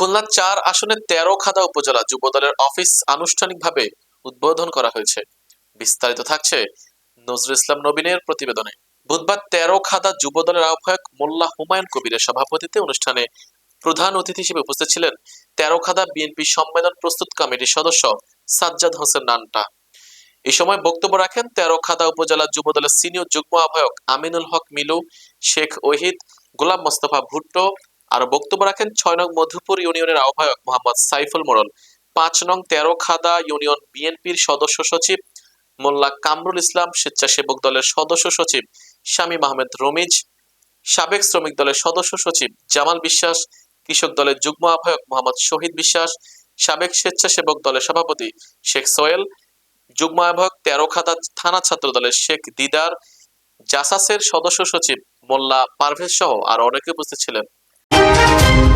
খুলনা চার আসনে তেরো খাদা উপজেলা যুবদলের অফিস আনুষ্ঠানিকভাবে উদ্বোধন করা হয়েছে। বিস্তারিত থাকছে নজরুল ইসলাম নবীনের প্রতিবেদনে। বুধবার তেরো খাদা যুবদলের আহ্বায়ক মোল্লা হুমায়ুন কবিরের সভাপতিত্বে অনুষ্ঠানে প্রধান অতিথি হিসেবে উপস্থিত ছিলেন তেরো খাদা বিএনপি সম্মেলন প্রস্তুত কমিটির সদস্য সাজ্জাদ হোসেন নান্টা। এই সময় বক্তব্য রাখেন তেরো খাদা উপজেলা যুবদলের সিনিয়র যুগ্ম আহ্বায়ক আমিনুল হক মিলু, শেখ ওহিদ, গোলাম মোস্তফা ভুট্টো আর বক্তব্য রাখেন, ছয় নং মধুপুর ইউনিয়নের আহ্বায়ক মোহাম্মদ সাইফুল মোড়ল, পাঁচ নং তেরো খাদা ইউনিয়ন বিএনপির সদস্য সচিব মোল্লা কামরুল ইসলাম, স্বেচ্ছাসেবক দলের সদস্য সচিব শামীম আহমেদ রমিজ, সাবেক শ্রমিক দলের সদস্য সচিব জামাল বিশ্বাস, কৃষক দলের যুগ্ম আহ্বায়ক মোহাম্মদ শহীদ বিশ্বাস, সাবেক স্বেচ্ছাসেবক দলের সভাপতি শেখ সোয়েল যুগ্ম আহ্বায়ক তেরো খাদা থানা ছাত্র দলের শেখ দিদার, জাসাসের সদস্য সচিব মোল্লা পারভেজ সহ আর অনেকে উপস্থিত ছিলেন। Thank you.